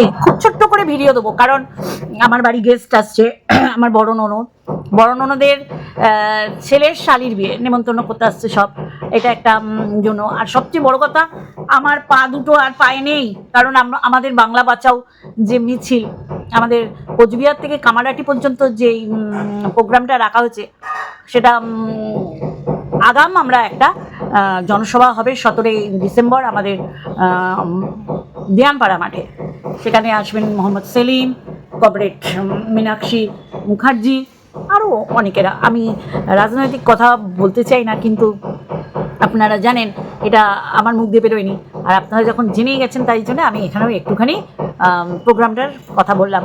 এই খুব ছোট্ট করে ভিডিও দেবো, কারণ আমার বাড়ি গেস্ট আসছে, আমার বড় ননদ। বড় ননদের ছেলের শালির বিয়ে, নেমন্তন্ন করতে আসছে সব। এটা একটা জন্য। আর সবচেয়ে বড় কথা, আমার পা দুটো আর পায়ে নেই, কারণ আমরা আমাদের বাংলা বাঁচাও যে মিছিল, আমাদের কোচবিহার থেকে কামারাটি পর্যন্ত যে প্রোগ্রামটা রাখা হয়েছে, সেটা আগাম আমরা একটা জনসভা হবে সতেরোই ডিসেম্বর আমাদের দিয়ানপাড়া মাঠে। সেখানে আসবেন মোহাম্মদ সেলিম কমরেড মীনাক্ষী মুখার্জি আরও অনেকেরা। আমি রাজনৈতিক কথা বলতে চাই না, কিন্তু আপনারা জানেন, এটা আমার মুখ দিয়ে বেরোয়নি। আর আপনারা যখন জেনেই গেছেন, তাই জন্য আমি এখানেও একটুখানি প্রোগ্রামটার কথা বললাম।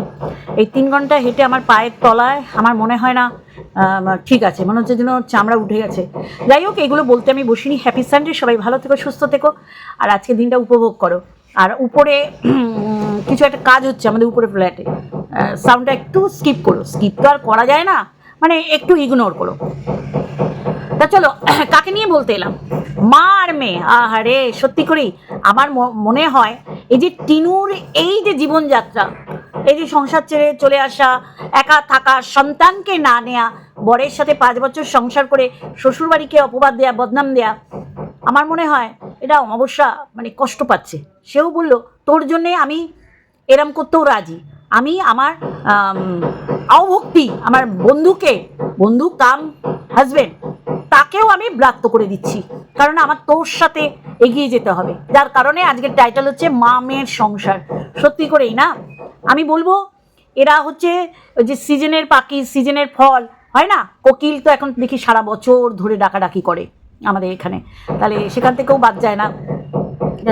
এই তিন ঘণ্টা হেঁটে আমার পায়ের তলায় আমার মনে হয় না ঠিক আছে, মনে হচ্ছে যেন চামড়া উঠে গেছে। যাই হোক, এগুলো বলতে আমি বসিনি। হ্যাপি সানডে, সবাই ভালো থেকো, সুস্থ থেকো, আর আজকে দিনটা উপভোগ করো। আর উপরে কিছু একটা কাজ হচ্ছে আমাদের উপরে ফ্ল্যাটে সাউন্ডটা একটু স্কিপ করো। স্কিপ তো আর করা যায় না। মানে একটু ইগনোর করো। তা চলো, কাকে নিয়ে বলতে এলাম? মা আর মেয়ে। আহারে, সত্যি করেই আমার মনে হয় এই যে টিনুর এই যে জীবনযাত্রা, এই যে সংসার ছেড়ে চলে আসা, একা থাকা, সন্তানকে না নেয়া, বরের সাথে পাঁচ বছর সংসার করে শ্বশুরবাড়িকে অপবাদ দেয়া, বদনাম দেয়া, আমার মনে হয় এটা অমাবস্যা মানে কষ্ট পাচ্ছে। সেও বলল তোর জন্যে আমি এরম করতেও রাজি। আমি আমার আম, অভক্তি আমার বন্ধুকে বন্ধু কাম হাজবেন্ড তাকেও আমি ব্রাত্য করে দিচ্ছি। কারণ আমার তোর সাথে এগিয়ে যেতে হবে। যার কারণে আজকের টাইটেল হচ্ছে মা মেয়ের সংসার। সত্যি করেই না? আমি বলব এরা হচ্ছে যে সিজনের পাখি সিজনের ফল হয় না? কোকিল তো এখন দেখি সারা বছর ধরে ডাকাডাকি করে। আমাদের এখানে। তাহলে সেখান থেকেও বাদ যায় না।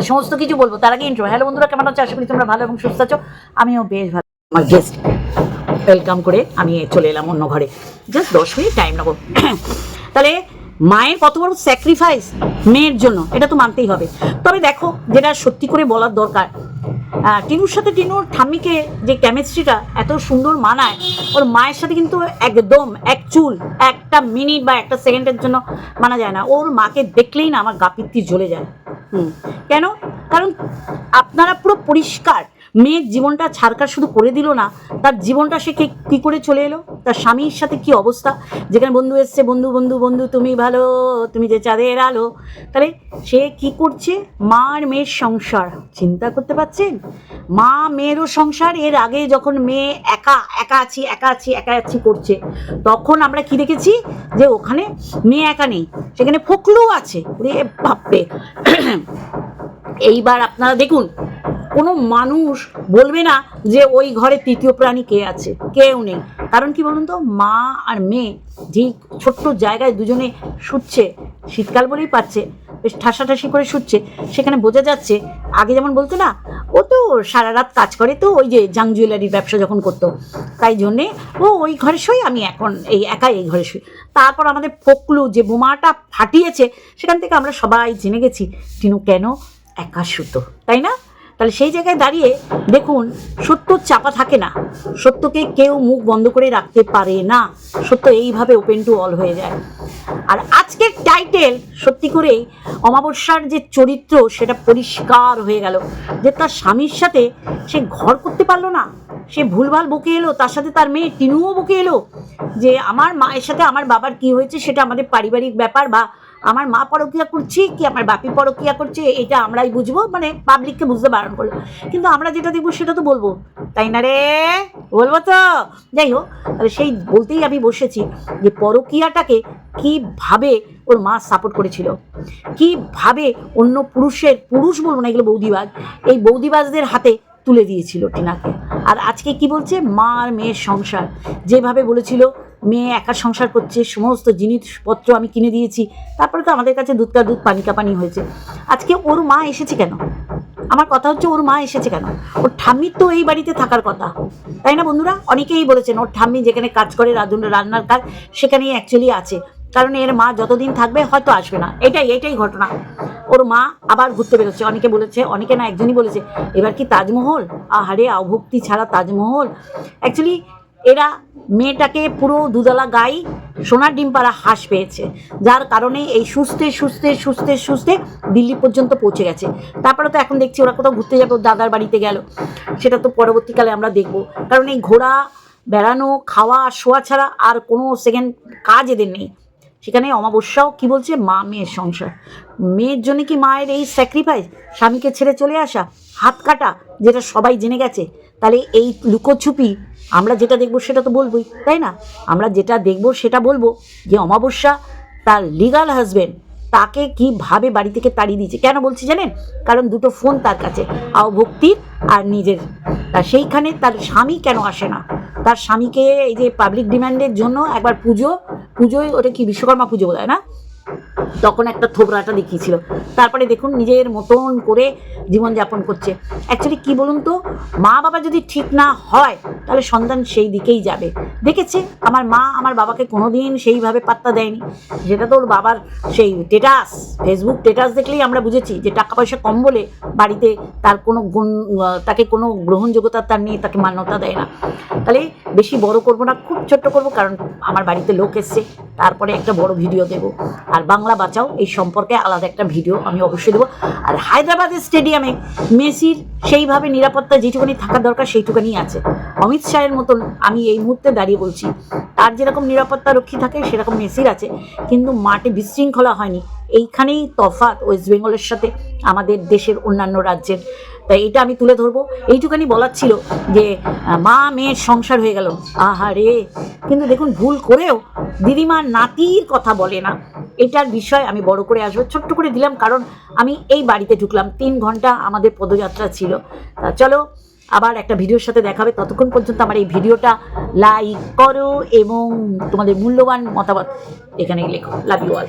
সমস্ত কিছু বলব। তার আগে ইন্ট্রো হ্যালো বন্ধুরা, কেমন আছো? আশা করি তোমরা ভালো এবং সুস্থ আছো। আমিও বেশ ভালো। আমার গেস্ট ওয়েলকাম করে আমি চলে এলাম অন্য ঘরে। জাস্ট দশ মিনিট টাইম নেব। তাহলে মায়ের কত বড় স্যাক্রিফাইস মেয়ের জন্য? এটা তো মানতেই হবে। তবে দেখো, যেটা সত্যি করে বলার দরকার টিনুর সাথে টিনুর ঠাম্মিকে যে কেমিস্ট্রিটা এত সুন্দর মানায় ওর মায়ের সাথে কিন্তু একদম এক চুল একটা মিনিট বা একটা সেকেন্ডের জন্য মানা যায় না। ওর মাকে দেখলেই না আমার গাপিত্তি জ্বলে যায়। হুম। কেন? কারণ আপনারা পুরো পরিষ্কার মেয়ের জীবনটা ছাড়কার শুধু করে দিল না, তার জীবনটা সে কি- করে চলে এলো? তার স্বামীর সাথে কি অবস্থা? যেখানে বন্ধু এসছে, বন্ধু বন্ধু বন্ধু, তুমি ভালো, তুমি যে চাঁদের আলো। তাহলে সে কি করছে? মা আর মেয়ের সংসার। চিন্তা করতে পারছেন? মা মেয়েরও সংসার, এর আগে যখন মেয়ে একা একা আছি একা আছি একা আছি করছে, তখন আমরা কি দেখেছি? যে ওখানে মেয়ে একা নেই, সেখানে ফকলু আছে। বাপরে! এইবার আপনারা দেখুন কোনো মানুষ বলবে না যে ওই ঘরে তৃতীয় প্রাণী কে আছে, কেউ নেই। কারণ কি বলুন তো? মা আর মেয়ে যেই ছোট্ট জায়গায় দুজনে শুচ্ছে, শীতকাল বলেই পাচ্ছে বেশ ঠাসাঠাসি করে শুচ্ছে। সেখানে বোঝা যাচ্ছে, আগে যেমন বলতো না, ও তো সারা রাত কাজ করে তো, ওই যে জাং জুয়েলারির ব্যবসা যখন করতো। তাই জন্যে ও ওই ঘরে শুই আমি এখন এই একাই এই ঘরে শুই। তারপর আমাদের ফকলু যে বোমাটা ফাটিয়েছে, সেখান থেকে আমরা সবাই জেনে গেছি, টিনু কেন একা শুতো, তাই না? তাহলে সেই জায়গায় দাঁড়িয়ে দেখুন, সত্য চাপা থাকে না। সত্যকে কেউ মুখ বন্ধ করে রাখতে পারে না। সত্য এইভাবে ওপেন টু অল হয়ে যায়। আর আজকের টাইটেল সত্যি করেই অমাবস্যার যে চরিত্র, সেটা পরিষ্কার হয়ে গেল। যে তার স্বামীর সাথে সে ঘর করতে পারল না, সে ভুলভাল বকে এলো, তার সাথে তার মেয়ে টিনুও বকে এলো, যে আমার মায়ের সাথে আমার বাবার কি হয়েছে, সেটা আমাদের পারিবারিক ব্যাপার বা আমার মা পরকিয়া করছি কি আমার বাপি পরকিয়া করছে, এটা আমরাই বুঝব মানে পাবলিককে বুঝতে বারণ করল। কিন্তু আমরা যেটা দেখব সেটা তো বলব। তাই না রে? বলব তো? যাই হোক, তাহলে সেই বলতেই আমি বসেছি যে পরকিয়াটাকে কীভাবে ওর মা সাপোর্ট করেছিল, কীভাবে অন্য পুরুষের, পুরুষ বলব না এগুলো বৌদিবাজ, এই বৌদিবাজদের হাতে তুলে দিয়েছিল টিনাকে। আর আজকে কি বলছে? মা আর মেয়ের সংসার। যেভাবে বলেছিল মেয়ে একা সংসার করছে, সমস্ত জিনিসপত্র আমি কিনে দিয়েছি। তারপরে তো আমাদের কাছে দুধ কা দুধ, পানি কা পানি হয়েছে। আজকে ওর মা এসেছে কেন? আমার কথা হচ্ছে ওর মা এসেছে কেন? ওর ঠাম্মির তো এই বাড়িতে থাকার কথা। তাই না বন্ধুরা? অনেকেই বলেছেন, ওর ঠাম্মি যেখানে কাজ করে, রাধুন, রান্নার কাজ, সেখানেই অ্যাকচুয়ালি আছে। কারণ এর মা যতদিন থাকবে, হয়তো আসবে না। এটাই এটাই ঘটনা। ওর মা আবার ঘুরতে বেরোচ্ছে। অনেকে বলেছে, অনেকে না, একজনই বলেছে, এবার কি তাজমহল? আহারে, অভক্তি ছাড়া তাজমহল। অ্যাকচুয়ালি এরা মেয়েটাকে পুরো দুদলা গাই সোনার ডিম পাড়া হাঁস পেয়েছে। যার কারণে এই সুস্থে সুস্থে সুস্থে সুস্থে দিল্লি পর্যন্ত পৌঁছে গেছে। তারপরে তো এখন দেখছি ওরা কোথাও ঘুরতে যাবে দাদার বাড়িতে গেল। সেটা তো পরবর্তীকালে আমরা দেখব। কারণ এই ঘোরা বেড়ানো, খাওয়া, শোয়া ছাড়া আর কোনো সেকেন্ড কাজ এদের নেই। সেখানে অমাবস্যাও কি বলছে? মা মেয়ের সংসার। মেয়ের জন্য কি মায়ের এই স্যাক্রিফাইস স্বামীকে ছেড়ে চলে আসা, হাত কাটা, যেটা সবাই জেনে গেছে তাহলে এই লুকোছুপি আমরা যেটা দেখব সেটা তো বলবোই, তাই না? আমরা যেটা দেখব সেটা বলব যে অমাবস্যা তার লিগাল হাজবেন্ড তাকে কীভাবে বাড়ি থেকে তাড়িয়ে দিয়েছে। কেন বলছি জানেন? কারণ দুটো ফোন তার কাছে আও ভক্তির আর নিজের। তা সেইখানে তার স্বামী কেন আসে না? তার স্বামীকে এই যে পাবলিক ডিমান্ডের জন্য একবার পুজো, পুজোয় ওটা কি বিশ্বকর্মা পুজো বোধ না? তখন একটা থোবরাটা দেখিয়েছিল। তারপরে দেখুন নিজের মতন করে জীবনযাপন করছে। অ্যাকচুয়ালি কি বলুন তো? মা বাবা যদি ঠিক না হয়, তাহলে সন্তান সেই দিকেই যাবে। দেখেছে? আমার মা আমার বাবাকে কোনোদিন সেইভাবে পাত্তা দেয়নি। যেটা তো ওর বাবার সেই টেটাস ফেসবুক টেটাস দেখলেই আমরা বুঝেছি যে টাকা পয়সা কম বলে বাড়িতে তার কোনো গুণ তাকে কোনো গ্রহণযোগ্যতা তার নিয়ে তাকে মান্যতা দেয় না। তাহলে বেশি বড় করব না, খুব ছোট্ট করব, কারণ আমার বাড়িতে লোক এসছে। তারপরে একটা বড় ভিডিও দেব। আর বাংলা বাঁচাও, এই সম্পর্কে আলাদা একটা ভিডিও আমি অবশ্যই দেবো। আর হায়দ্রাবাদের স্টেডিয়ামে মেসির সেইভাবে নিরাপত্তা যেটুকুনি থাকা দরকার সেইটুকুনি আছে। অমিত শাহের মতন আমি এই মুহূর্তে দাঁড়িয়ে বলছি। তার যেরকম নিরাপত্তা রক্ষী থাকে, সেরকম মেসির আছে, কিন্তু মাঠে বিশৃঙ্খলা হয়নি। এইখানেই তফাৎ ওয়েস্ট বেঙ্গলের সাথে, আমাদের দেশের অন্যান্য রাজ্যের। তাই এটা আমি তুলে ধরবো। এইটুখানি বলার ছিল যে, মা মেয়ের সংসার হয়ে গেল। আহারে কিন্তু দেখুন, ভুল করেও দিদিমার নাতির কথা বলে না। এটার বিষয় আমি বড় করে আসব। ছোট্ট করে দিলাম, কারণ আমি এই বাড়িতে ঢুকলাম। তিন ঘণ্টা আমাদের পদযাত্রা ছিল। তা চলো আবার একটা ভিডিওর সাথে দেখাবে। ততক্ষণ পর্যন্ত আমার এই ভিডিওটা লাইক করো এবং তোমাদের মূল্যবান মতামত এখানে লেখো। Love you all